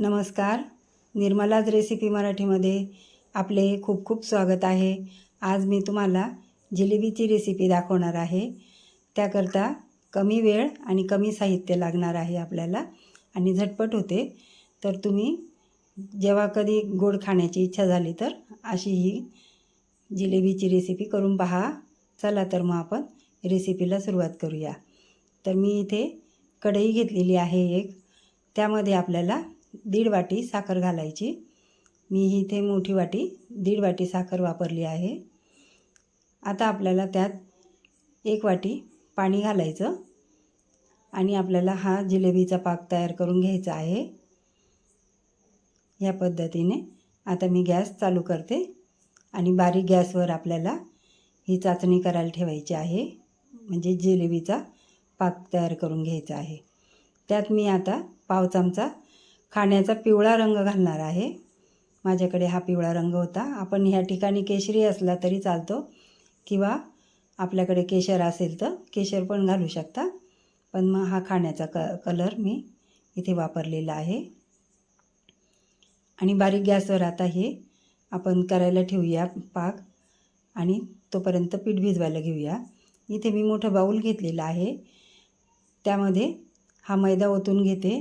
नमस्कार. निर्मलाज रेसिपी मराठीमध्ये आपले खूप खूप स्वागत आहे. आज मी तुम्हाला जिलेबीची रेसिपी दाखवणार आहे. त्याकरता कमी वेळ आणि कमी साहित्य लागणार आहे आपल्याला आणि झटपट होते. तर तुम्ही जेव्हा कधी गोड खाण्याची इच्छा झाली तर अशी ही जिलेबीची रेसिपी करून पहा. चला तर मग आपण रेसिपीला सुरुवात करूया. तर मी इथे कढई घेतलेली आहे एक. त्यामध्ये आपल्याला दीड वाटी साखर घालायची. मी इथे मोठी वाटी दीड वाटी साखर वापरली आहे. आता आपल्याला त्यात एक वाटी पाणी घालायचं आणि आपल्याला हा जिलेबीचा पाक तयार करून घ्यायचा आहे. या पद्धतीने आता मी गॅस चालू करते आणि बारीक गॅसवर आपल्याला ही चाचणी करायला ठेवायची आहे. म्हणजे जिलेबीचा पाक तयार करून घ्यायचा आहे. त्यात मी आता पाव चमचा खाण्याचा पिवळा रंग घालणार आहे. माझ्याकडे हा पिवळा रंग होता. आपण ह्या ठिकाणी केशरी असला तरी चालतो किंवा आपल्याकडे केशर असेल तर केशर पण घालू शकता. पण मग हा खाण्याचा क कलर मी इथे वापरलेला आहे. आणि बारीक गॅसवर आता हे आपण करायला ठेवूया पाक आणि तोपर्यंत पीठ भिजवायला घेऊया. इथे मी मोठं बाऊल घेतलेलं आहे. त्यामध्ये हा मैदा ओतून घेते.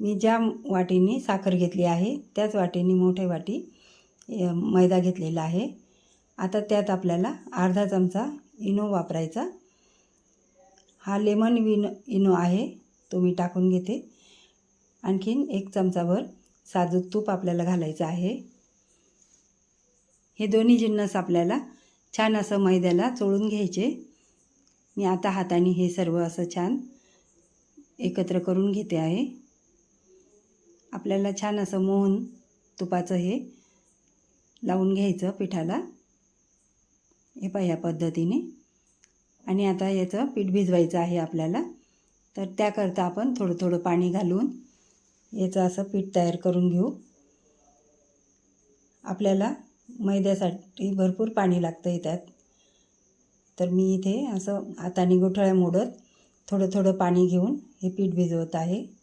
मी ज्या वाटीने साखर घेतली आहे त्याच वाटीने मोठे वाटी मैदा घेतलेला आहे. आता त्यात आपल्याला अर्धा चमचा इनो वापरायचा. हा लेमन विनो इनो आहे तो मी टाकून घेते. आणखीन एक चमचाभर साजूक तूप आपल्याला घालायचं आहे. हे दोन्ही जिन्नस आपल्याला छान असं मैद्याला चोळून घ्यायचे. मी आता हाताने हे सर्व असं छान एकत्र करून घेते आहे. आपल्याला छान असं मोहन तुपाचं हे लावून घ्यायचं पिठाला. हे पा या पद्धतीने. आणि आता याचं पीठ भिजवायचं आहे आपल्याला. तर त्याकरता आपण थोडं थोडं पाणी घालून याचं असं पीठ तयार करून घेऊ. आपल्याला मैद्यासाठी भरपूर पाणी लागतं त्यात तर मी इथे असं हाताने गोठळ्या मोडत थोडं थोडं पाणी घेऊन हे पीठ भिजवत आहे.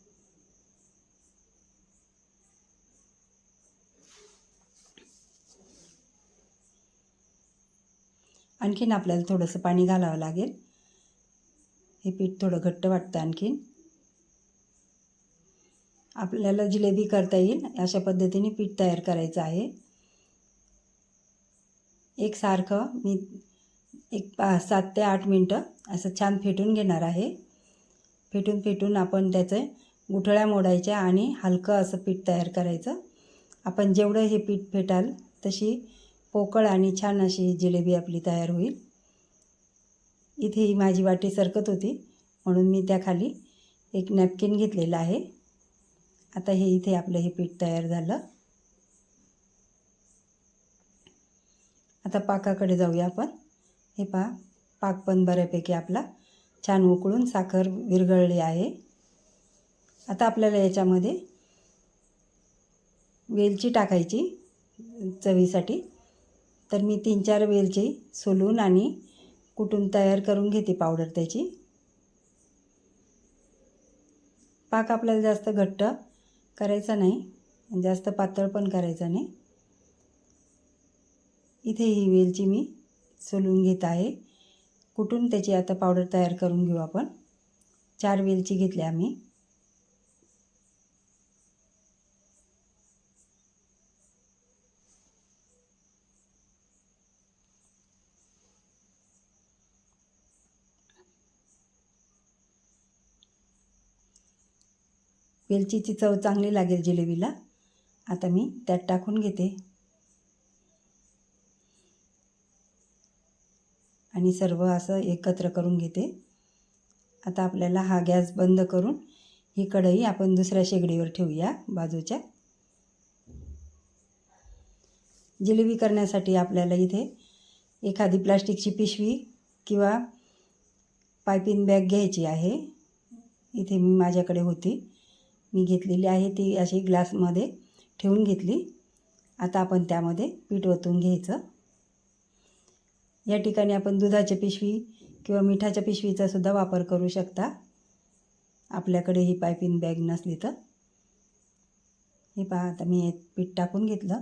आणखीन आपल्याला थोडंसं पाणी घालावं लागेल. हे पीठ थोडं घट्ट वाटतं आणखीन. आपल्याला जिलेबी करता येईल. अशा पद्धतीने पीठ तयार करायचं आहे. एकसारखं मी एक पा सात ते आठ मिनटं असं छान फेटून घेणार आहे. फेटून फेटून आपण त्याचे गुठळ्या मोडायच्या आणि हलकं असं पीठ तयार करायचं. आपण जेवढं हे पीठ फेटाल तशी पोकळ आणि छान अशी जिलेबी आपली तयार होईल. इथे ही माझी वाटी सरकत होती म्हणून मी त्याखाली एक नॅपकिन घेतलेलं आहे. आता हे इथे आपलं हे पीठ तयार झालं. आता पाकाकडे जाऊया आपण. हे पहा पाक पण बऱ्यापैकी आपला छान उकळून साखर विरघळली आहे. आता आपल्याला याच्यामध्ये वेलची टाकायची चवीसाठी. तर मी तीन चार वेलची सोलून आणि कुटून तयार करून घेते पावडर त्याची. पाक आपल्याला जास्त घट्ट करायचा नाही जास्त पातळ पण करायचा नाही. इथे ही वेलची मी सोलून घेत आहे. कुठून त्याची आता पावडर तयार करून घेऊ आपण. चार वेलची घेतल्या आम्ही. वेलचीची चव चांगली लागेल जिलेबीला. आता मी त्यात टाकून घेते. आणि सर्व असं एकत्र करून घेते. आता आपल्याला हा गॅस बंद करून ही कढई आपण दुसऱ्या शेगडीवर ठेवूया बाजूच्या. जिलेबी करण्यासाठी आपल्याला इथे एखादी प्लास्टिकची पिशवी किंवा पायपिंग बॅग घ्यायची आहे. इथे मी माझ्याकडे होती. मी घेतलेली आहे ती अशी ग्लासमध्ये ठेवून घेतली. आता आपण त्यामध्ये पीठ ओतून घ्यायचं. या ठिकाणी आपण दुधाच्या पिशवी किंवा मिठाच्या पिशवीचा सुद्धा वापर करू शकता. आपल्याकडे ही पायपिंग बॅग नसली तर. हे पहा आता मी पीठ टाकून घेतलं.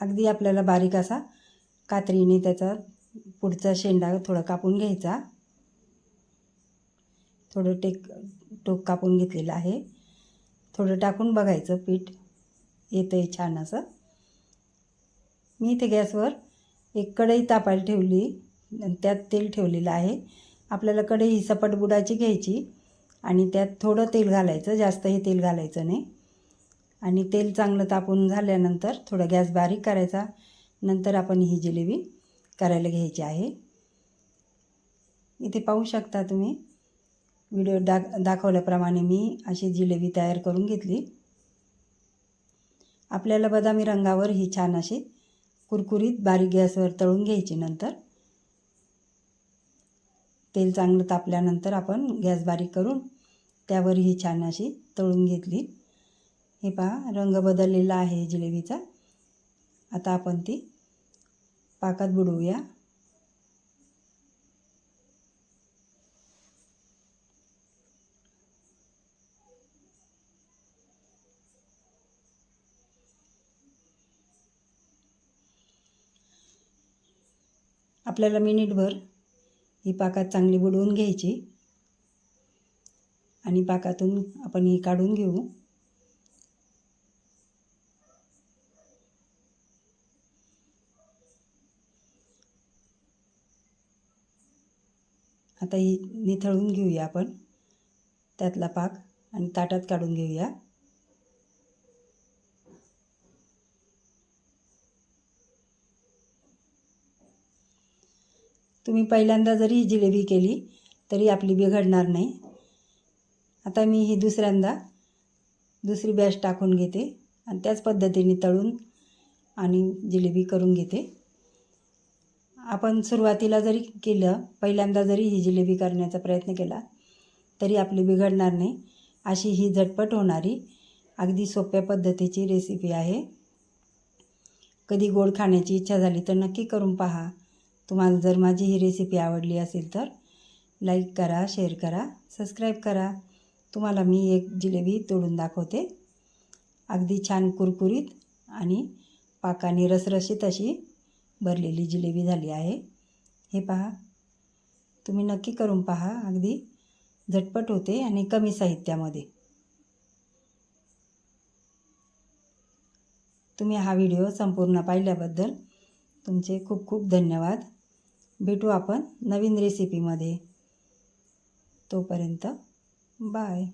अगदी आपल्याला बारीक असा कात्रीने त्याचा पुढचा शेंडा थोडा कापून घ्यायचा. थोडं टेक टोक कापून घेतलेलं आहे. थोडं टाकून बघायचं पीठ. येतं आहे छान असं. मी इथे गॅसवर एक कढई तापायला ठेवली. त्यात तेल ठेवलेलं आहे. आपल्याला कढई ही सपट बुडाची घ्यायची. आणि त्यात थोडं तेल घालायचं. जास्तही तेल घालायचं नाही. आणि तेल चांगलं तापून झाल्यानंतर थोडं गॅस बारीक करायचा. नंतर आपण ही जिलेबी करायला घ्यायची आहे. इथे पाहू शकता तुम्ही. व्हिडिओ दाख दाखवल्याप्रमाणे मी अशी जिलेबी तयार करून घेतली. आपल्याला बदामी रंगावर ही छान अशी कुरकुरीत बारीक गॅसवर तळून घ्यायची नंतर. तेल चांगलं तापल्यानंतर आपण गॅस बारीक करून त्यावर ही छान अशी तळून घेतली. हे पहा रंग बदललेला आहे जिलेबीचा. आता आपण ती पाकात बुडवूया. आपल्याला मिनिटभर ही पाकात चांगली बुडवून घ्यायची. आणि पाकातून आपण ही काढून घेऊ. आता ही निथळून घेऊया आपण. त्यातला पाक आणि ताटात काढून घेऊया. तुम्ही पहिल्यांदा जरी ही जिलेबी केली तरी आपली बिघडणार नाही. आता मी ही दुसऱ्यांदा दुसरी बॅच टाकून घेते आणि त्याच पद्धतीने तळून आणि जिलेबी करून घेते. आपण सुरुवातीला जरी केलं पहिल्यांदा जरी ही जिलेबी करण्याचा प्रयत्न केला तरी आपली बिघडणार नाही. अशी ही झटपट होणारी अगदी सोप्या पद्धतीची रेसिपी आहे. कधी गोड खाण्याची इच्छा झाली तर नक्की करून पहा. तुम्हाला जर माझी ही रेसिपी आवडली असेल तर लाईक करा शेअर करा सबस्क्राईब करा. तुम्हाला मी एक जिलेबी तोडून दाखवते. अगदी छान कुरकुरीत आणि पाकाने रसरशीत अशी भरलेली जिलेबी झाली आहे. हे पहा. तुम्ही नक्की करून पहा. अगदी झटपट होते आणि कमी साहित्यामध्ये. तुम्ही हा व्हिडिओ संपूर्ण पाहिल्याबद्दल तुमचे खूप खूप धन्यवाद. भेटू आपण नवीन रेसिपीमध्ये तोपर्यंत बाय